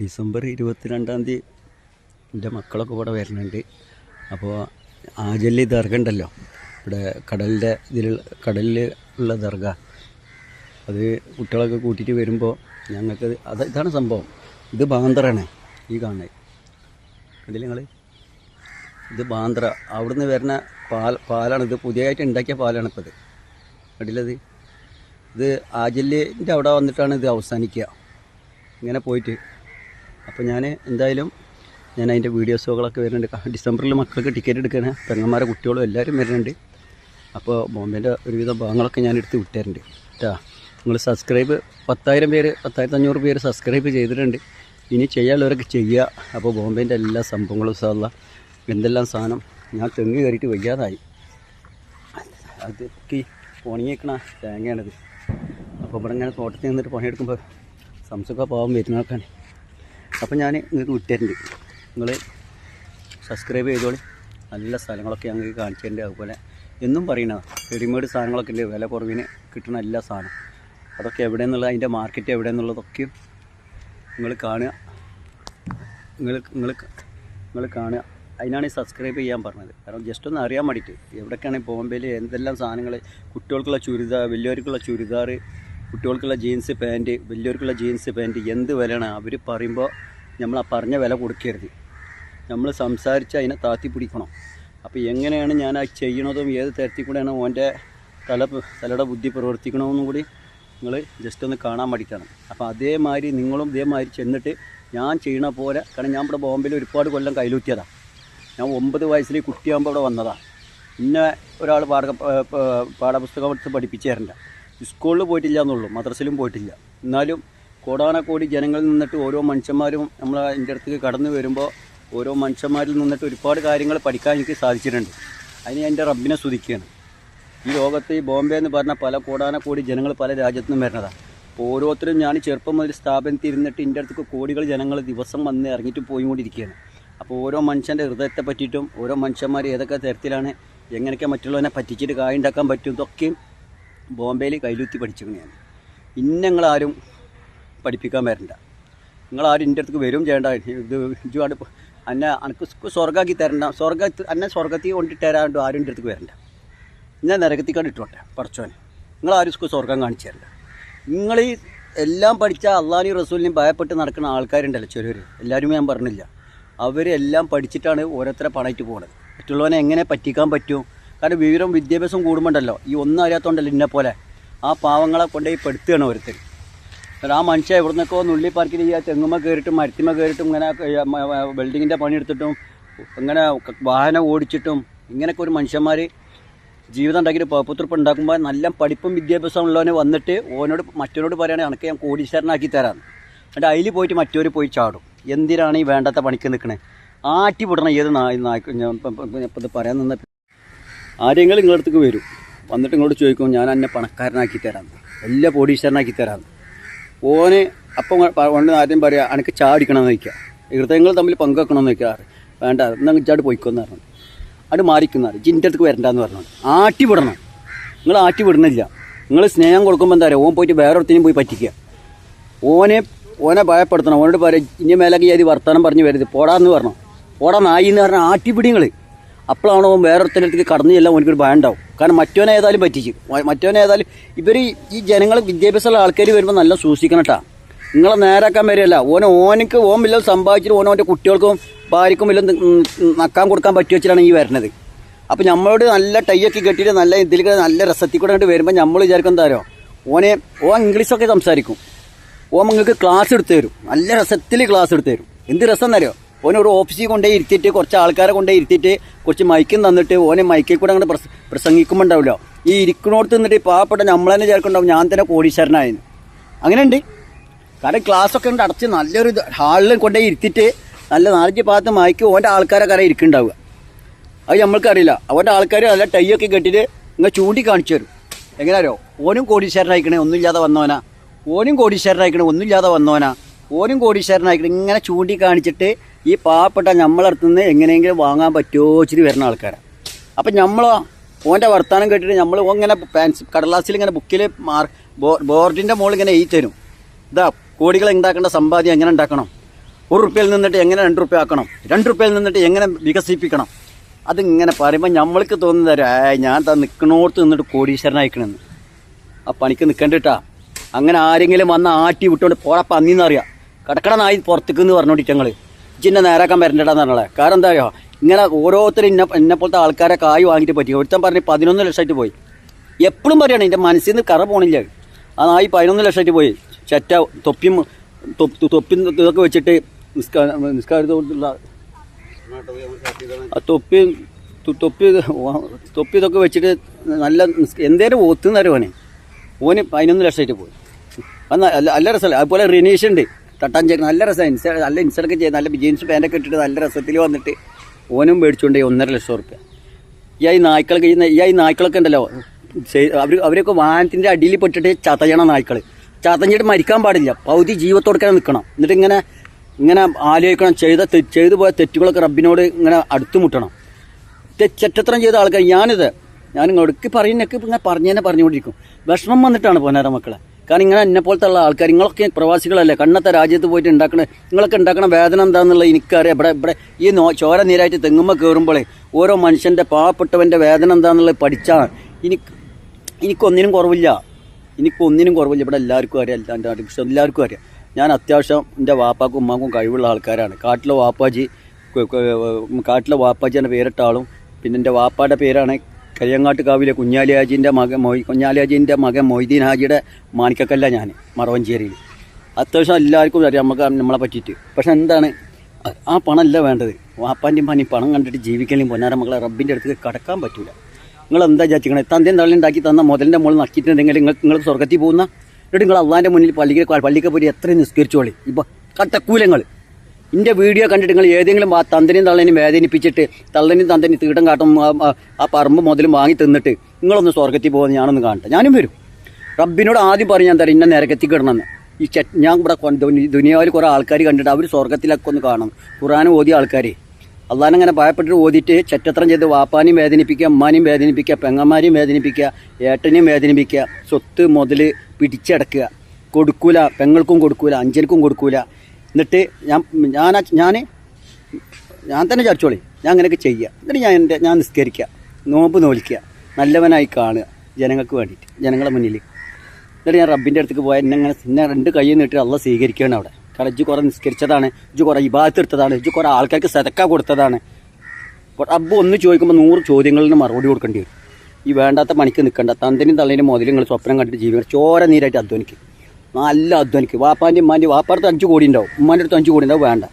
December ഇരുപത്തിരണ്ടാം തീയതി എന്റെ മക്കളൊക്കെ ഇവിടെ വരുന്നുണ്ട്. അപ്പോൾ ആജല്ലി ദർഗ ഉണ്ടല്ലോ. ഇവിടെ കടലിന്റെ ഇതിൽ കടലിൽ ഉള്ള ദർഗ. അത് കുട്ടികളൊക്കെ കൂട്ടിയിട്ട് വരുമ്പോൾ ഞങ്ങൾക്ക് അത് ഇതാണ് സംഭവം. ഇത് ബാന്ദ്രാണ് ഈ കാണുന്നത്. കണ്ടില്ല നിങ്ങൾ? ഇത് ബാന്ദ്ര. അവിടുന്ന് വരുന്ന പാൽ പാലാണ് ഇത് പുതിയതായിട്ട് ഉണ്ടാക്കിയ പാലാണ് ഇപ്പോൾ ഇത്? കണ്ടില്ലത് ഇത് ആജല്യന്റെ അവിടെ വന്നിട്ടാണ് ഇത് അവസാനിക്കുക. ഇങ്ങനെ പോയിട്ട് അപ്പോൾ ഞാൻ എന്തായാലും ഞാൻ അതിന്റെ വീഡിയോസുകളൊക്കെ വരുന്നുണ്ട്. ഡിസംബറിൽ മക്കൾക്ക് ടിക്കറ്റ് എടുക്കണ പെങ്ങന്മാരെ കുട്ടികളും എല്ലാവരും വരുന്നുണ്ട്. അപ്പോൾ ബോംബേന്റെ ഒരുവിധ ഭാഗങ്ങളൊക്കെ ഞാൻ എടുത്ത് വിട്ടുതരുന്നുണ്ട് കേട്ടാ നിങ്ങൾ സബ്സ്ക്രൈബ് പത്തായിരം പേര് പത്തായിരത്തി അഞ്ഞൂറ് പേര് സബ്സ്ക്രൈബ് ചെയ്തിട്ടുണ്ട്. ഇനി ചെയ്യാനുള്ളവരൊക്കെ ചെയ്യുക അപ്പോൾ ബോംബേന്റെ എല്ലാ സംഭവങ്ങളും സാധ എന്തെല്ലാം സാധനം ഞാൻ തെങ്ങി കയറിയിട്ട് വയ്യാതായി. അതൊക്കെ ഉണങ്ങിയേക്കണ തേങ്ങയാണിത്. അപ്പോൾ ഇവിടെ ഇങ്ങനെ തോട്ടത്തിൽ നിന്നിട്ട് പണിയെടുക്കുമ്പോൾ സംസുഖ പാവം വരുന്നവർക്കാണ് അപ്പോൾ ഞാൻ നിങ്ങൾക്ക് വിട്ടുതരുന്നുണ്ട് നിങ്ങൾ സബ്സ്ക്രൈബ് ചെയ്തോളി. നല്ല സ്ഥലങ്ങളൊക്കെ ഞങ്ങൾക്ക് കാണിച്ചു തരുന്നുണ്ട് അതുപോലെ എന്നും പറയണതാണ് റെഡിമെയ്ഡ് സാധനങ്ങളൊക്കെ ഉണ്ട് വില കുറവിന് കിട്ടുന്ന എല്ലാ സാധനം. അതൊക്കെ എവിടെ നിന്നുള്ള അതിന്റെ മാർക്കറ്റ് എവിടെ നിന്നുള്ളതൊക്കെയും നിങ്ങൾ കാണുക. നിങ്ങൾ നിങ്ങൾ നിങ്ങൾ കാണുക. അതിനാണ് സബ്സ്ക്രൈബ് ചെയ്യാൻ പറഞ്ഞത്. കാരണം ജസ്റ്റ് ഒന്ന് അറിയാൻ വേണ്ടിയിട്ട് എവിടേക്കാണ് ബോംബെയിൽ എന്തെല്ലാം സാധനങ്ങൾ കുട്ടികൾക്കുള്ള ചുരിദാർ വലിയവർക്കുള്ള ചുരിദാർ കുട്ടികൾക്കുള്ള ജീൻസ് പാന്റ് വലിയവർക്കുള്ള ജീൻസ് പാന്റ് എന്ത് വിലയാണ്? അവർ പറയുമ്പോൾ നമ്മൾ ആ പറഞ്ഞ വില കൊടുക്കരുത്. നമ്മൾ സംസാരിച്ച് അതിനെ താത്തി പിടിക്കണം. അപ്പോൾ എങ്ങനെയാണ് ഞാൻ ആ ചെയ്യണതും ഏത് തരത്തിൽ കൂടെയാണ് ഓന്റെ തല തലയുടെ ബുദ്ധി പ്രവർത്തിക്കണമെന്നും കൂടി നിങ്ങൾ ജസ്റ്റ് ഒന്ന് കാണാൻ പഠിക്കണം അപ്പോൾ അതേമാതിരി നിങ്ങളും ഇതേമാതിരി ചെന്നിട്ട് ഞാൻ ചെയ്യണ പോലെ കാരണം ഞാൻ ഇവിടെ ബോംബെയിൽ ഒരുപാട് കൊല്ലം കയ്യിലൂറ്റിയതാണ് ഞാൻ ഒമ്പത് വയസ്സിൽ കുട്ടിയാകുമ്പോൾ ഇവിടെ വന്നതാണ് ഇന്നെ ഒരാൾ പാഠ പാഠപുസ്തകം എടുത്ത് പഠിപ്പിച്ചു തരണ്ട. സ്കൂളിൽ പോയിട്ടില്ല എന്നുള്ളൂ മദ്രസയിലും പോയിട്ടില്ല. എന്നാലും കോടാനക്കോടി ജനങ്ങളിൽ നിന്നിട്ട് ഓരോ മനുഷ്യന്മാരും നമ്മൾ എന്റെ അടുത്തേക്ക് കടന്നു വരുമ്പോൾ ഓരോ മനുഷ്യന്മാരിൽ നിന്നിട്ട് ഒരുപാട് കാര്യങ്ങൾ പഠിക്കാൻ എനിക്ക് സാധിച്ചിട്ടുണ്ട്. അതിന് എന്റെ റബ്ബിനെ സ്തുതിക്കുകയാണ്. ഈ ലോകത്ത് ഈ ബോംബെ എന്ന് പറഞ്ഞ പല കോടാനക്കോടി ജനങ്ങൾ പല രാജ്യത്തു നിന്നും വരുന്നതാണ് അപ്പോൾ ഓരോരുത്തരും ഞാൻ ചെറുപ്പം മുതൽ സ്ഥാപനത്തിൽ ഇരുന്നിട്ട് എന്റെ അടുത്തേക്ക് കോടികൾ ജനങ്ങൾ ദിവസം വന്ന് ഇറങ്ങിയിട്ട് പോയിക്കൊണ്ടിരിക്കുകയാണ്. അപ്പോൾ ഓരോ മനുഷ്യന്റെ ഹൃദയത്തെ പറ്റിയിട്ടും ഓരോ മനുഷ്യന്മാർ ഏതൊക്കെ തരത്തിലാണ് എങ്ങനെയൊക്കെ മറ്റുള്ളവനെ പറ്റിച്ചിട്ട് കായുണ്ടാക്കാൻ പറ്റും ഇതൊക്കെയും ബോംബെയിൽ കയ്യിലുത്തി പഠിച്ചിരിക്കുന്നു ഞാൻ ഇന്നങ്ങളാരും പഠിപ്പിക്കാൻ വരണ്ട. നിങ്ങൾ ആരും എന്റെ അടുത്ത് വരും ചെയ്യേണ്ട. ഇത് ഇജുവാട് എന്നെ അനക്ക് സ്വർഗമാക്കി തരണ്ട. സ്വർഗ എന്നെ സ്വർഗത്തിൽ കൊണ്ടിട്ട് തരാണ്ട് ആരും എന്റെ അടുത്ത് വരണ്ട. ഞാൻ നരകത്തിക്കാണ്ട് ഇട്ടോട്ടെ നിങ്ങൾ ആരും സ്കൂൾ സ്വർഗം കാണിച്ചു തരണ്ട. നിങ്ങൾ ഈ എല്ലാം പഠിച്ച അള്ളാഹി റസൂലിനെയും ഭയപ്പെട്ട് നടക്കുന്ന ആൾക്കാരുണ്ടല്ലോ ചിലർ എല്ലാവരും ഞാൻ പറഞ്ഞില്ല. അവരെല്ലാം പഠിച്ചിട്ടാണ് ഓരോരുത്തരെ പണയിട്ട് പോകുന്നത് മറ്റുള്ളവനെ എങ്ങനെ പറ്റിക്കാൻ പറ്റും? കാരണം വിവരം വിദ്യാഭ്യാസം കൂടുമ്പോണ്ടല്ലോ ഈ ഒന്നും അറിയാത്തതുകൊണ്ടല്ലോ ഇന്നെ പോലെ ആ പാവങ്ങളെ കൊണ്ടുപോയി പെടുത്തുകയാണ് ഓരോരുത്തർ ആ മനുഷ്യ എവിടെ നിന്നൊക്കെ നുള്ളി പാർക്കിൽ ഈ തെങ്ങുമ്മ കയറിയിട്ടും മരത്തിമ്മ കയറിയിട്ടും ഇങ്ങനെ ബിൽഡിങ്ങിന്റെ പണിയെടുത്തിട്ടും ഇങ്ങനെ വാഹനം ഓടിച്ചിട്ടും ഇങ്ങനെയൊക്കെ ഒരു മനുഷ്യന്മാർ ജീവിതം ഉണ്ടാക്കിയിട്ട് പുത്രപ്പ് ഉണ്ടാക്കുമ്പോൾ നല്ല പഠിപ്പും വിദ്യാഭ്യാസം ഉള്ളവനെ വന്നിട്ട് ഓനോട് മറ്റവനോട് പറയുകയാണെങ്കിൽ എനിക്ക് ഞാൻ കോടീശ്വരനാക്കി തരാം എന്നിട്ട് അതിൽ പോയിട്ട് മറ്റവർ പോയി ചാടും. എന്തിനാണ് ഈ വേണ്ടാത്ത പണിക്ക് നിൽക്കണേ? ആറ്റി വിടണം ഏത് നായി നായ്ക്ക് ഞാൻ ഇത് പറയാൻ നിന്ന ആരെങ്കിലും നിങ്ങളടുത്തേക്ക് വരും. വന്നിട്ട് ഇങ്ങോട്ട് ചോദിക്കും ഞാൻ എന്നെ പണക്കാരനാക്കി തരാം വലിയ കോടീശ്വരനാക്കി തരാം ഓന് അപ്പം കൊണ്ട് ആദ്യം പറയുക എനിക്ക് ചാടിക്കണമെന്ന് വയ്ക്കുക ഹൃദയങ്ങൾ തമ്മിൽ പങ്കുവെക്കണമെന്ന് വയ്ക്കാറ് വേണ്ട എന്നാൽ ചാട് പോയിക്കോന്ന് പറഞ്ഞു അത് മാറിക്കുന്നാറ് ജിന്റെ അടുത്ത് വരണ്ടെന്ന് പറഞ്ഞു ആട്ടി വിടണം. നിങ്ങൾ ആട്ടി വിടണില്ല നിങ്ങൾ സ്നേഹം കൊടുക്കുമ്പോൾ എന്താ പറയുക ഓൻ പോയിട്ട് വേറൊരുത്തിനും പോയി പറ്റിക്കുക ഓനെ ഓനെ ഭയപ്പെടുത്തണം. ഓനോട് പറയാം ഇനി മേലൊക്കെ അത് വർത്തമാനം പറഞ്ഞ് വരരുത്. പോടാന്ന് പറഞ്ഞു. പോടാ നായി എന്ന് പറഞ്ഞാൽ ആട്ടിപ്പിടി നിങ്ങൾ അപ്പോഴാണ് അവൻ വേറൊരുത്തന്റെ അടുത്തേക്ക് കടന്നു ചെല്ലാൻ എനിക്കൊരു ഭയം ഉണ്ടാവും കാരണം മറ്റവനെ ഏതായാലും പറ്റിച്ച്. മറ്റവനെ ഏതായാലും ഇവർ ഈ ജനങ്ങൾ വിദ്യാഭ്യാസമുള്ള ആൾക്കാർ വരുമ്പോൾ നല്ല സൂക്ഷിക്കണം കേട്ടാ നിങ്ങളെ നേരാക്കാൻ വരികയല്ല. ഓനെ ഓനക്ക് ഓൻ വല്ലതും സമ്പാദിച്ചിട്ട് ഓനോ ഓന്റെ കുട്ടികൾക്കും ഭാര്യക്കും വല്ലതും നക്കാൻ കൊടുക്കാൻ പറ്റി വെച്ചിട്ടാണ് ഈ വരുന്നത് അപ്പോൾ നമ്മളോട് നല്ല ടൈയൊക്കെ കെട്ടിയിട്ട് നല്ല ഇതിൽ നല്ല രസത്തിൽ കൂടെ അങ്ങോട്ട് വരുമ്പോൾ നമ്മൾ വിചാരിക്കും എന്താ അറിയോ? ഓനെ ഓൻ ഇംഗ്ലീഷൊക്കെ സംസാരിക്കും. ഓൻ നിങ്ങൾക്ക് ക്ലാസ് എടുത്തു തരും. നല്ല രസത്തിൽ ക്ലാസ് എടുത്തു തരും. എന്ത് രസം എന്നറിയോ ഓനെ ഒരു ഓഫീസിൽ കൊണ്ടുപോയി ഇരുത്തിയിട്ട് കുറച്ച് ആൾക്കാരെ കൊണ്ടുപോയി ഇരുത്തിയിട്ട് കുറച്ച് മൈക്കും തന്നിട്ട് ഓനെ മൈക്കിൽ കൂടെ അങ്ങോട്ട് പ്രസ പ്രസംഗിക്കുമ്പോൾ ഉണ്ടാവില്ല ഈ ഇരിക്കണോടത്ത് നിന്നിട്ട് പാവപ്പെട്ട നമ്മൾ തന്നെ ചേർക്കുണ്ടാവും. ഞാൻ തന്നെ കോടീശ്വരനായിരുന്നു അങ്ങനെയുണ്ട്. കാരണം ക്ലാസ്സൊക്കെ ഉണ്ട് അടച്ച് നല്ലൊരു ഹാളിൽ കൊണ്ടുപോയി ഇരുത്തിയിട്ട് നല്ല നാലഞ്ച് ഭാഗത്ത് മയക്ക് ഓന്റെ ആൾക്കാരെ കര ഇരിക്കുന്നുണ്ടാവുക അത് നമ്മൾക്കറിയില്ല അവന്റെ ആൾക്കാർ നല്ല ടൈയൊക്കെ കെട്ടിയിട്ട് ഇങ്ങനെ ചൂണ്ടിക്കാണിച്ചു തരും എങ്ങനെയാരോ ഓനും കോടീശ്വരനായിക്കണേ ഒന്നുമില്ലാതെ വന്നവനാ. ഓനും കോടീശ്വരനായിക്കണേ ഒന്നുമില്ലാതെ വന്നവനാ. ഓനും കോടീശ്വരനായിക്കോട്ടെ ഇങ്ങനെ ചൂണ്ടിക്കാണിച്ചിട്ട് ഈ പാവപ്പെട്ട നമ്മളടുത്തു നിന്ന് എങ്ങനെയെങ്കിലും വാങ്ങാൻ പറ്റുമോ ഇച്ചിരി വരുന്ന ആൾക്കാരാണ് അപ്പം നമ്മളോ ഓന്റെ വർത്തമാനം കേട്ടിട്ട് നമ്മൾ ഇങ്ങനെ പാൻസ് കടലാസിൽ ഇങ്ങനെ ബുക്കിൽ മാർ ബോർഡിന്റെ മുകളിൽ ഇങ്ങനെ എഴുതി തരും. ഇതാ കോടികൾ ഉണ്ടാക്കേണ്ട സമ്പാദ്യം എങ്ങനെ ഉണ്ടാക്കണം ഒരു റുപ്യയിൽ നിന്നിട്ട് എങ്ങനെ രണ്ട് റുപ്യ ആക്കണം? രണ്ട് റുപ്യയിൽ നിന്നിട്ട് എങ്ങനെ വികസിപ്പിക്കണം? അതിങ്ങനെ പറയുമ്പോൾ നമ്മൾക്ക് ഏ ഞാൻ താ നിൽക്കണോടത്ത് നിന്നിട്ട് കോടീശ്വരനായിക്കണെന്ന്. ആ പണിക്ക് നിൽക്കണ്ടിട്ടാ അങ്ങനെ ആരെങ്കിലും വന്ന് ആട്ടി വിട്ടുകൊണ്ട് പോടാ പന്നിന്നറിയാം. കടക്കട നായി പുറത്തേക്ക് എന്ന് പറഞ്ഞോണ്ടിട്ട് ഞങ്ങൾ ഇച്ചിന്നെ നേരാക്കാൻ വരണ്ടടാന്ന് പറഞ്ഞോളെ. കാരണം എന്താ അറിയോ? ഇങ്ങനെ ഓരോരുത്തരും ഇന്ന എന്നെ പോലത്തെ ആൾക്കാരെ കായ് വാങ്ങിയിട്ട് പറ്റി ഒരുത്തൻ പറഞ്ഞ് പതിനൊന്ന് ലക്ഷമായിട്ട് പോയി. എപ്പോഴും പറയണം എന്റെ മനസ്സിൽ നിന്ന് കറ പോണില്ല. ആ നായി പതിനൊന്ന് ലക്ഷമായിട്ട് പോയി. ചെറ്റ തൊപ്പിയും തൊപ്പി ഇതൊക്കെ വെച്ചിട്ട് നിസ്കാര നിസ്കാരത്തോടുള്ള ആ തൊപ്പി തൊപ്പി തൊപ്പി ഇതൊക്കെ വെച്ചിട്ട് നല്ല എന്തേലും ഒത്തുന്ന ഓനെ? ഓന് പതിനൊന്ന് ലക്ഷമായിട്ട് പോയി. അല്ല അല്ല രസമല്ല അതുപോലെ റിനീഷ് ഉണ്ട്. തട്ടാഞ്ചേരി നല്ല രസം ഇൻസ്റ്റ നല്ല ഇൻസ്റ്റൊക്കെ ചെയ്ത് നല്ല ജീൻസ് പാന്റൊക്കെ ഇട്ടിട്ട് നല്ല രസത്തിൽ വന്നിട്ട് ഓനും മേടിച്ചുകൊണ്ട് ഒന്നര ലക്ഷം റുപ്യ ഈ ഈ നായ്ക്കളൊക്കെ ഈ ഈ നായ്ക്കളൊക്കെ ഉണ്ടല്ലോ അവർ അവരൊക്കെ വാഹനത്തിന്റെ അടിയിൽ പെട്ടിട്ട് ചതയണ നായ്ക്കൾ ചതഞ്ഞിട്ട് മരിക്കാൻ പാടില്ല. പൗതി ജീവത്തോടുക്കാൻ നിൽക്കണം. എന്നിട്ട് ഇങ്ങനെ ഇങ്ങനെ ആലോചിക്കണം. ചെയ്ത ചെയ്ത് ചെയ്തു പോയ തെറ്റുകളൊക്കെ റബ്ബിനോട് ഇങ്ങനെ അടുത്തു മുട്ടണം. തെറ്റത്രം ചെയ്ത ആൾക്കാർ ഞാനിത് ഞാൻ ഇങ്ങോട്ട് പറയുന്നൊക്കെ ഇങ്ങനെ പറഞ്ഞു തന്നെ പറഞ്ഞുകൊണ്ടിരിക്കും. വിഷമം വന്നിട്ടാണ് പോനാര മക്കളെ. കാരണം ഇങ്ങനെ എന്നെ പോലത്തെ ഉള്ള ആൾക്കാർ നിങ്ങളൊക്കെ പ്രവാസികളല്ലേ കണ്ണത്തെ രാജ്യത്ത് പോയിട്ട് ഉണ്ടാക്കണ നിങ്ങളൊക്കെ ഉണ്ടാക്കണ വേദന എന്താണെന്നുള്ളത് എനിക്കറിയാം. ഇവിടെ ഇവിടെ ഈ നോ ചോര നീരായിട്ട് തെങ്ങുമ്പോൾ കയറുമ്പോഴേ ഓരോ മനുഷ്യന്റെ പാവപ്പെട്ടവന്റെ വേദന എന്താണെന്നുള്ളത് പഠിച്ചാൽ എനിക്ക് എനിക്കൊന്നിനും കുറവില്ല. എനിക്കൊന്നിനും കുറവില്ല. ഇവിടെ എല്ലാവർക്കും അറിയാം. എല്ലാ എന്റെ നാട്ടിൽ എല്ലാവർക്കും അറിയാം. ഞാൻ അത്യാവശ്യം എന്റെ വാപ്പാക്കും ഉമ്മാക്കും കഴിവുള്ള ആൾക്കാരാണ്. കാട്ടിലെ വാപ്പാജി കാട്ടിലെ വാപ്പാജി എന്ന പേരിട്ട ആളും പിന്നെ എന്റെ വാപ്പായുടെ പേരാണ് കരിയങ്ങാട്ട് കാവിലെ കുഞ്ഞാലിയാജിന്റെ മകൻ മൊയ് കുഞ്ഞാലിയാജിന്റെ മകൻ മൊയ്തീൻ ഹാജിയുടെ മാണിക്കക്കല്ല ഞാൻ മറവഞ്ചേരിയിൽ അത്യാവശ്യം എല്ലാവർക്കും അറിയാം നമുക്ക് നമ്മളെ പറ്റിയിട്ട്. പക്ഷെ എന്താണ് ആ- പണമല്ല വേണ്ടത്. വാപ്പാന്റെയും പണി പണം കണ്ടിട്ട് ജീവിക്കലും പൊന്നാര മക്കളെ റബ്ബിന്റെ അടുത്ത് കടക്കാൻ പറ്റില്ല നിങ്ങൾ എന്താ വിചാരിക്കണേ തന്തയും തള്ളി ഉണ്ടാക്കി തന്ന മുതലിന്റെ മുകളിൽ നക്കിയിട്ടുണ്ടെങ്കിൽ നിങ്ങൾ നിങ്ങൾ സ്വർഗത്തിൽ പോകുന്ന? എന്നിട്ട് നിങ്ങൾ അള്ളാന്റെ മുന്നിൽ പള്ളിക്ക് പള്ളിക്ക് പോയി എത്രയും നിസ്കരിച്ചോളി. ഇപ്പോൾ കട്ടക്കൂലങ്ങൾ എന്റെ വീഡിയോ കണ്ടിട്ട് നിങ്ങൾ ഏതെങ്കിലും ആ തന്തനെയും തള്ളനെയും വേദനിപ്പിച്ചിട്ട് തള്ളനെയും തന്തനെയും തീട്ടം കാട്ടും ആ- പറമ്പ് മുതലും വാങ്ങി തിന്നിട്ട് നിങ്ങളൊന്ന് സ്വർഗത്തിൽ പോകുന്ന ഞാനൊന്ന് കാണട്ടെ. ഞാനും വരും. റബ്ബിനോട് ആദ്യം പറഞ്ഞു ഞാൻ തരാം ഇന്ന നരകത്തിൽ കിടണമെന്ന് ഈ ചെ ഞാൻ ഇവിടെ ദുനിയാവിൽ കുറേ ആൾക്കാർ കണ്ടിട്ട് അവർ സ്വർഗത്തിലൊക്കെ ഒന്ന് കാണണം. ഖുറാനും ഓതിയ ആൾക്കാരെ. അള്ളാനങ്ങനെ ഭയപ്പെട്ടിട്ട് ഓതിയിട്ട് ചെറ്റത്രം ചെയ്ത് വാപ്പാനെയും വേദനിപ്പിക്കുക അമ്മാനെയും വേദനിപ്പിക്കുക പെങ്ങന്മാരെയും വേദനിപ്പിക്കുക ഏട്ടനെയും വേദനിപ്പിക്കുക സ്വത്ത് മുതൽ പിടിച്ചടക്കുക. കൊടുക്കൂല പെങ്ങൾക്കും കൊടുക്കൂല അഞ്ചനക്കും കൊടുക്കൂല. എന്നിട്ട് ഞാൻ ഞാൻ ഞാൻ ഞാൻ തന്നെ ചർച്ചോളി ഞാൻ അങ്ങനെയൊക്കെ ചെയ്യുക എന്നിട്ട് ഞാൻ എന്റെ ഞാൻ നിസ്കരിക്കുക നോമ്പ് നോലിക്കുക നല്ലവനായി കാണുക. ജനങ്ങൾക്ക് വേണ്ടിയിട്ട്. ജനങ്ങളുടെ മുന്നിൽ എന്നിട്ട് ഞാൻ റബ്ബിന്റെ അടുത്തേക്ക് പോയാൽ എന്നെ അങ്ങനെ എന്നെ രണ്ട് കൈ നീട്ടി അള്ള സ്വീകരിക്കുകയാണ് അവിടെ. കാരണം കുറേ നിസ്കരിച്ചതാണ്. ഇജ്ജ് കുറേ ഇബാത്ത് എടുത്തതാണ്. ഇജ്ജ് കുറേ ആൾക്കാർക്ക് സെതക്ക കൊടുത്തതാണ്. റബ്ബ് ഒന്ന് ചോദിക്കുമ്പോൾ നൂറ് ചോദ്യങ്ങളിന് മറുപടി കൊടുക്കേണ്ടി വരും. ഈ വേണ്ടാത്ത പണിക്ക് നിൽക്കണ്ട തന്തിനും തള്ളിനും മുതലും നിങ്ങൾ സ്വപ്നം കണ്ടിട്ട് ജീവിക്കണം. ചോര നീരായിട്ട് അധ്വാനിക്കും. നല്ല അധ്വാനിക്കും. വാപ്പാന്റെയും ഉമ്മാന്റെ വാപ്പാടത്ത് അഞ്ച് കോടി ഉണ്ടാവും. ഉമ്മാന്റെ അടുത്ത് അഞ്ച് കോടി ഉണ്ടാവും. വേണ്ട.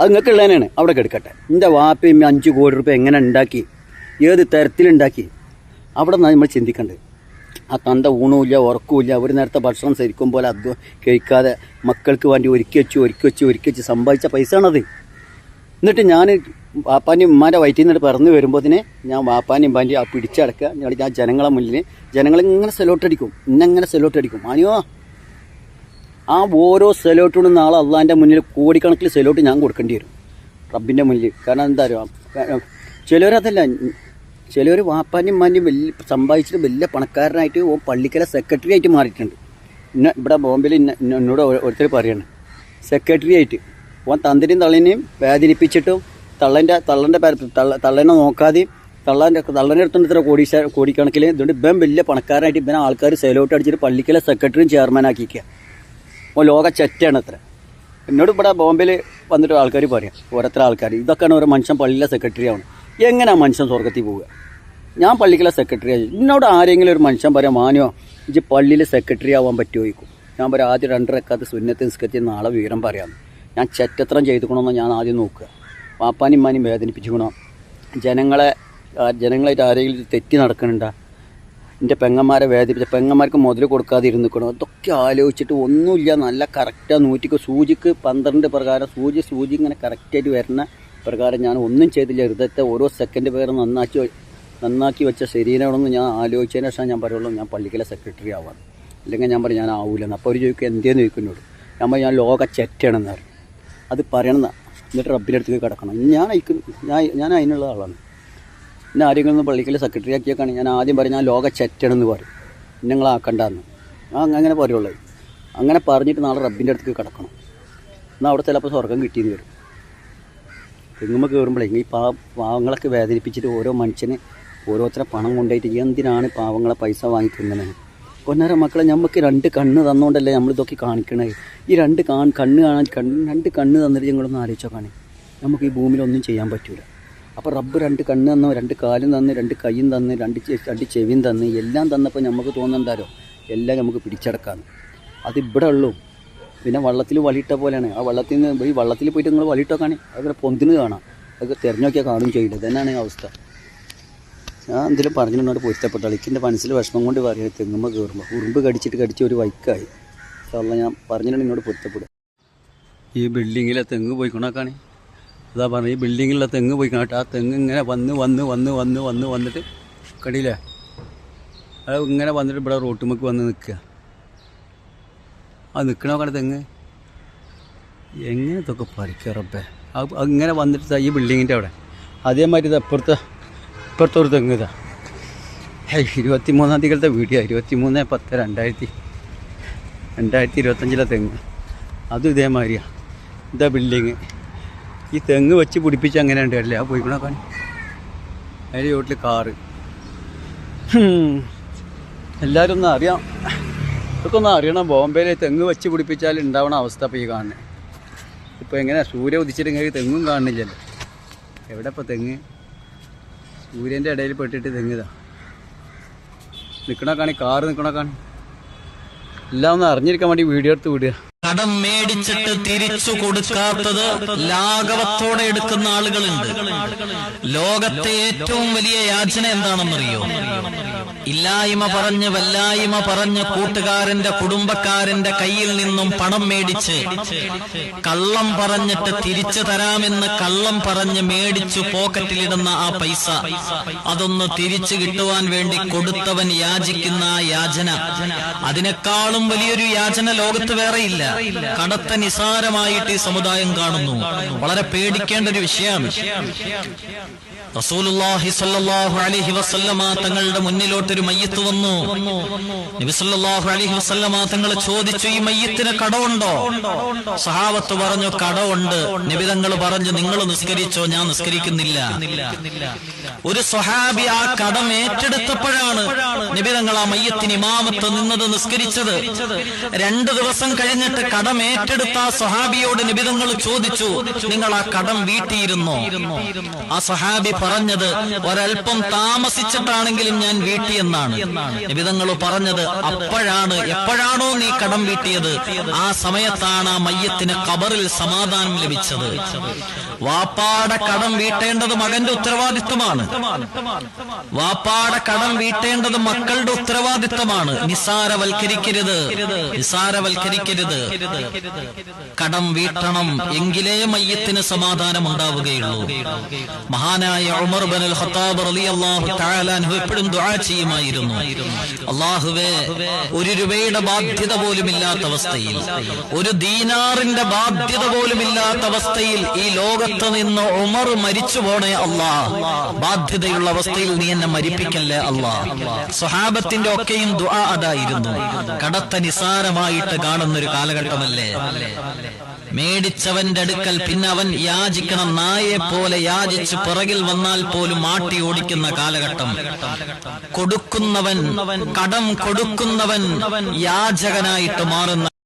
അത് നിങ്ങൾക്ക് ഉള്ളതിനാണ് അവിടെ കെടുക്കട്ടെ എന്റെ വാപ്പയും അഞ്ച് കോടി രൂപ എങ്ങനെ ഉണ്ടാക്കി? ഏത് തരത്തിലുണ്ടാക്കി അവിടെ നിന്നാണ് നമ്മൾ ചിന്തിക്കേണ്ടത്. ആ തന്ത ഊണുമില്ല ഉറക്കമില്ല ഒരു നേരത്തെ ഭക്ഷണം ശരിക്കും പോലെ അധ്വ കഴിക്കാതെ മക്കൾക്ക് വേണ്ടി ഒരുക്കി വെച്ച് ഒരുക്കി വെച്ച് ഒരുക്കി വെച്ച് സമ്പാദിച്ച പൈസ ആണത് എന്നിട്ട് ഞാൻ വാപ്പാന്റെയും ഉമ്മാന്റെ വയറ്റിൽ നിന്നിട്ട് പറന്ന് വരുമ്പോഴത്തേന് ഞാൻ വാപ്പാന്റെയും ഉമ്മാന്റെയും ആ പിടിച്ചടക്കുക. ഞാൻ ജനങ്ങളെ മുന്നിൽ ജനങ്ങളിങ്ങനെ സെലോട്ടടിക്കും. ഇന്നങ്ങനെ സെലോട്ടടിക്കും. ആനിയോ ആ ഓരോ സെലോട്ടിനും നാളെ അള്ളാന്റെ മുന്നിൽ കോടിക്കണക്കിൽ സെലോട്ട് ഞാൻ കൊടുക്കേണ്ടി വരും. റബ്ബിന്റെ മുന്നിൽ. കാരണം എന്താ പറയുക ചിലവരതല്ല ചിലവർ വാപ്പാനും ഉമ്മാന്റെയും വലിയ സമ്പാദിച്ചിട്ട് വലിയ പണക്കാരനായിട്ട് ഓ പള്ളിക്കല സെക്രട്ടറി ആയിട്ട് മാറിയിട്ടുണ്ട്. ഇന്ന ഇവിടെ ബോംബെയിൽ ഇന്ന എന്നോട് ഒരുത്തർ പറയാണ്. സെക്രട്ടറി ആയിട്ട് ഓൻ തന്തിരിയും തള്ളിനെയും വേദനിപ്പിച്ചിട്ടും തള്ളന്റെ തള്ളന്റെ തള്ള തള്ളനെ നോക്കാതെയും തള്ളന്റെ തള്ളനെ അടുത്തുണ്ട് ഇത്ര കോടി കോടിക്കണക്കിൽ ഇതുകൊണ്ട് ഇപ്പം വലിയ പണക്കാരനായിട്ട് ഇപ്പം ആൾക്കാർ സെലോട്ട് അടിച്ചിട്ട് പള്ളിക്കല സെക്രട്ടറിയും ചെയർമാനാക്കിക്കുക ഓ ലോക ചെറ്റാണ് അത്ര. എന്നോട് ഇവിടെ ബോംബെയിൽ വന്നിട്ട് ആൾക്കാർ പറയാം ഓരോരുത്തർ ആൾക്കാർ ഇതൊക്കെയാണ് ഒരു മനുഷ്യൻ പള്ളിയിലെ സെക്രട്ടറി ആവണം എങ്ങനെ മനുഷ്യൻ സ്വർഗത്തിൽ പോവുക? ഞാൻ പള്ളിക്കുള്ള സെക്രട്ടറി ആയി. എന്നോട് ആരെങ്കിലും ഒരു മനുഷ്യൻ പറയാം മാനോ ഇത് പള്ളിയിൽ സെക്രട്ടറി ആവാൻ പറ്റുമോ? ചോദിക്കും. ഞാൻ പറയാം ആദ്യം രണ്ടരക്കാത്ത സുന്നത്തെ നിസ്കരിച്ച് നാളെ വിവരം പറയാം ഞാൻ ചെറ്റത്രം ചെയ്തുക്കണമെന്ന് ഞാൻ ആദ്യം നോക്കുക. വാപ്പാനും ഇമ്മാനും വേദനിപ്പിച്ചുക്കണോ? ജനങ്ങളെ ജനങ്ങളായിട്ട് ആരെങ്കിലും തെറ്റി നടക്കണുണ്ടോ? എന്റെ പെങ്ങന്മാരെ വേദിപ്പിച്ച പെങ്ങന്മാർക്ക് മുതൽ കൊടുക്കാതെ ഇരുന്നിക്കണം അതൊക്കെ ആലോചിച്ചിട്ട് ഒന്നുമില്ല. നല്ല കറക്റ്റാണ് നൂറ്റിക്ക് സൂചിക്ക് പന്ത്രണ്ട് പ്രകാരം സൂചി സൂചി ഇങ്ങനെ കറക്റ്റായിട്ട് വരുന്ന പ്രകാരം ഞാൻ ഒന്നും ചെയ്തില്ല. ഹൃദയത്തെ ഓരോ സെക്കൻഡ് പേരും നന്നാക്കി നന്നാക്കി വെച്ച ശരീരമാണെന്ന് ഞാൻ ആലോചിച്ചതിന് ശേഷം ഞാൻ പറയുള്ളൂ ഞാൻ പള്ളിക്കലെ സെക്രട്ടറി ആവാം അല്ലെങ്കിൽ ഞാൻ പറയും ഞാൻ ആവൂലെന്ന്. അപ്പോൾ അവർ ചോദിക്കും എന്തേന്ന് ചോദിക്കുന്നോട്. ഞാൻ പറയും ഞാൻ ലോക ചെറ്റാണെന്ന് പറയും. അത് പറയണമെന്നാണ് എന്നിട്ട് റബ്ബിന്റെ അടുത്തേക്ക് കിടക്കണം. ഞാൻ ഞാൻ ഞാൻ അതിനുള്ള ആളാണ്. എന്നെ ആരെങ്കിലും ഒന്ന് പള്ളിക്കൽ സെക്രട്ടറി ആക്കിയൊക്കെയാണ് ഞാൻ ആദ്യം പറയും ഞാൻ ലോക ചെറ്റണെന്ന് പറയും. നിങ്ങളാക്കണ്ടെന്ന് അങ്ങനെ പറയുള്ളത് അങ്ങനെ പറഞ്ഞിട്ട് നാളെ റബ്ബിന്റെ അടുത്തേക്ക് കിടക്കണം. എന്നാൽ അവിടെ ചിലപ്പോൾ സ്വർഗം കിട്ടിയെന്ന് വരും. തെങ്ങുമ്പോൾ കയറുമ്പോഴേ ഈ പാ പാവങ്ങളൊക്കെ വേദനിപ്പിച്ചിട്ട് ഓരോ മനുഷ്യന് ഓരോരുത്തരെ പണം കൊണ്ടുപോയിട്ട് എന്തിനാണ് പാവങ്ങളെ പൈസ വാങ്ങി തിന്നണത് മക്കളെ നമുക്ക് രണ്ട് കണ്ണ് തന്നുകൊണ്ടല്ലേ നമ്മൾ ഇതൊക്കെ കാണിക്കണത് ഈ രണ്ട് കാ കണ്ണ് കാണാൻ കണ്ണ് രണ്ട് കണ്ണ് തന്നിട്ട് ഞങ്ങളൊന്ന് ആലോചിച്ചോ കാണേ നമുക്ക് ഈ ഭൂമിയിൽ ഒന്നും ചെയ്യാൻ പറ്റൂല. അപ്പോൾ റബ്ബ് രണ്ട് കണ്ണ് തന്നു രണ്ട് കാലും തന്ന് രണ്ട് കൈയും തന്ന് രണ്ട് രണ്ട് ചെവിയും തന്ന്. എല്ലാം തന്നപ്പോൾ നമുക്ക് തോന്നുന്നുണ്ടാരോ എല്ലാം നമുക്ക് പിടിച്ചടക്കാന്ന്. അത് ഇവിടെ ഉള്ളൂ. പിന്നെ വള്ളത്തിൽ വളിയിട്ട പോലെയാണ്. ആ വള്ളത്തിൽ നിന്ന് ഈ വള്ളത്തിൽ പോയിട്ട് നിങ്ങൾ വളിയിട്ടൊക്കെയാണ് അതൊക്കെ പൊന്തിന് കാണാം. അതൊക്കെ തിരഞ്ഞൊക്കെ കാണും ചെയ്യില്ല തന്നെയാണ് അവസ്ഥ. ഞാൻ എന്തെങ്കിലും പറഞ്ഞിട്ടുണ്ടോട് പൊരുത്തപ്പെട്ട കളിക്കിന്റെ മനസ്സിൽ വിഷമം കൊണ്ട് പറയുന്നത് തെങ്ങുമ്പോൾ കയറുമ്പോൾ ഉറുമ്പ് കടിച്ചിട്ട് കടിച്ച് ഒരു വൈക്കായി. സാറില്ല ഞാൻ പറഞ്ഞിട്ടുണ്ട് എന്നോട് പൊരുത്തപ്പെടും. ഈ ബിൽഡിങ്ങിലെ തെങ്ങ് പോയിക്കണക്കാണ് അതാ പറഞ്ഞ ഈ ബിൽഡിങ്ങിലുള്ള തെങ്ങ് പോയി കാട്ട് ആ തെങ്ങ് ഇങ്ങനെ വന്ന് വന്ന് വന്ന് വന്ന് വന്ന് വന്നിട്ട് കടിയില്ലേ? അത് ഇങ്ങനെ വന്നിട്ട് ഇവിടെ റോട്ടുമ്മക്ക് വന്ന് നിൽക്കുക. ആ നിൽക്കണോ കണ്ട തെങ്ങ്? എങ്ങനെ ഇതൊക്കെ പറിക്കുക റബ്ബേ അത് അങ്ങനെ വന്നിട്ട് ഈ ബിൽഡിങ്ങിന്റെ അവിടെ. അതേമാതിരി ഇത് അപ്പുറത്തെ ഇപ്പുറത്തെ ഒരു തെങ്ങ് ഇതാ. ഇരുപത്തി മൂന്നാം തീയതിയിലത്തെ വീഡിയോ. ഇരുപത്തി മൂന്ന് പത്ത് രണ്ടായിരത്തി രണ്ടായിരത്തി ഇരുപത്തഞ്ചിലെ തെങ്ങ്. അതും ഇതേമാതിരിയാണ് ഇതാ ബിൽഡിങ് ഈ തെങ്ങ് വെച്ച് പിടിപ്പിച്ച് അങ്ങനെ ഉണ്ട് അല്ലേ? ആ പോയിക്കണക്കാൻ അതിന്റെ വീട്ടിൽ കാറ്. എല്ലാവരും ഒന്ന് അറിയാം. ഇതൊക്കെ ഒന്ന് അറിയണം. ബോംബെയിൽ തെങ്ങ് വെച്ച് പിടിപ്പിച്ചാൽ ഉണ്ടാവണ അവസ്ഥ ഇപ്പോൾ ഈ കാണുന്നത് ഇപ്പോൾ എങ്ങനെ സൂര്യ ഉദിച്ചിട്ടുണ്ടെങ്കിൽ തെങ്ങും കാണുന്നില്ലല്ലോ. എവിടെ ഇപ്പോൾ തെങ്ങ്? സൂര്യന്റെ ഇടയിൽ പെട്ടിട്ട് തെങ്ങിതാ നിൽക്കണക്കാണി കാറ് നിൽക്കണക്കാണി എല്ലാം ഒന്ന് അറിഞ്ഞിരിക്കാൻ വേണ്ടി വീഡിയോ എടുത്ത് വിടുക. കടം മേടിച്ചിട്ട് തിരിച്ചു കൊടുക്കാത്തത് ലാഘവത്തോടെ എടുക്കുന്ന ആളുകളുണ്ട്. ലോകത്തെ ഏറ്റവും വലിയ യാചന എന്താണെന്നറിയോ? ഇല്ലായ്മ പറഞ്ഞ് വല്ലായ്മ പറഞ്ഞ് കൂട്ടുകാരന്റെ കുടുംബക്കാരന്റെ കയ്യിൽ നിന്നും പണം മേടിച്ച് കള്ളം പറഞ്ഞിട്ട് തിരിച്ചു തരാമെന്ന് കള്ളം പറഞ്ഞ് മേടിച്ചു പോക്കറ്റിലിടുന്ന ആ പൈസ അതൊന്ന് തിരിച്ചു കിട്ടുവാൻ വേണ്ടി കൊടുത്തവൻ യാചിക്കുന്ന ആ യാചന. അതിനേക്കാളും വലിയൊരു യാചന ലോകത്ത് വേറെയില്ല. കടത്ത നിസാരമായിട്ട് ഈ സമുദായം കാണുന്നു. വളരെ പേടിക്കേണ്ട ഒരു വിഷയമാണ്. റസൂലുള്ളാഹി സ്വല്ലല്ലാഹു അലൈഹി വസല്ലമ തങ്ങളുടെ മുന്നിലോട്ട് ഒരു മയ്യത്ത് വന്നു. നബി സല്ലല്ലാഹു അലൈഹി വസല്ലമ തങ്ങൾ ചോദിച്ചു ഈ മയ്യത്തിന് കടമുണ്ടോ സഹാബത്ത് പറഞ്ഞു കടമുണ്ട് നബി തങ്ങൾ പറഞ്ഞു നിങ്ങൾ നിസ്കരിച്ചോ? ഞാൻ നിസ്കരിക്കുന്നില്ല. ഒരു സ്വഹാബി ആ കടം ഏറ്റെടുത്തപ്പോഴാണ് നബി തങ്ങൾ ആ മയ്യത്തിന് ഇമാമത്ത് നിന്നത് നിസ്കരിച്ചത്. രണ്ടു ദിവസം കഴിഞ്ഞിട്ട് കടം ഏറ്റെടുത്ത ആ സ്വഹാബിയോട് നിബിതങ്ങൾ ചോദിച്ചു നിങ്ങൾ ആ കടം വീട്ടിയിരുന്നോ? ആ സ്വഹാബി പറഞ്ഞത് ഒരൽപ്പം താമസിച്ചിട്ടാണെങ്കിലും ഞാൻ വീട്ടിയെന്നാണ് നിബിതങ്ങൾ പറഞ്ഞത് അപ്പോഴാണ് എപ്പോഴാണോ നീ കടം വീട്ടിയത്? ആ സമയത്താണ് ആ മയ്യത്തിന് കബറിൽ സമാധാനം ലഭിച്ചത്. വാപ്പാടെ കടം വീട്ടേണ്ടത് മകന്റെ ഉത്തരവാദിത്തമാണ് വാപ്പാടെ കടം വീട്ടേണ്ടത് മക്കളുടെ ഉത്തരവാദിത്തമാണ് നിസാരവൽക്കരിക്കരുത് നിസാരവൽക്കരിക്കരുത് കടം വീട്ടണം എങ്കിലേ മയ്യത്തിന് സമാധാനം ഉണ്ടാവുകയുള്ളൂ മഹാനായ ഉമർ ബൻ ഖത്താബ് റളിയല്ലാഹു തആല അൻഹു എപ്പോഴും ദുആ ചെയ്യുമായിരുന്നു. അല്ലാഹുവേ ഒരു രൂപയുടെ ബാധ്യത പോലും ഇല്ലാത്ത അവസ്ഥയിൽ ഒരു ദീനാറിന്റെ ബാധ്യത പോലും ഇല്ലാത്ത അവസ്ഥയിൽ ഈ ലോകത്ത് നിന്ന് ഉമർ മരിച്ചു പോണേ അള്ളാ. ബാധ്യതയുള്ള അവസ്ഥയിൽ നീ എന്നെ മരിപ്പിക്കല്ലേ അള്ളാ. സ്വഹാബത്തിന്റെ ഒക്കെയും ദുആ അതായിരുന്നു. കടത്ത നിസാരമായിട്ട് കാണുന്ന ഒരു കാലഘട്ടമല്ലേ? മേടിച്ചവന്റെ അടുക്കൽ പിന്നെ അവൻ യാചിക്കണം. നായെ പോലെ യാചിച്ച് പിറകിൽ വന്നാൽ പോലും മാട്ടി ഓടിക്കുന്ന കാലഘട്ടം. കൊടുക്കുന്നവൻ കടം കൊടുക്കുന്നവൻ യാചകനായിട്ട് മാറുന്ന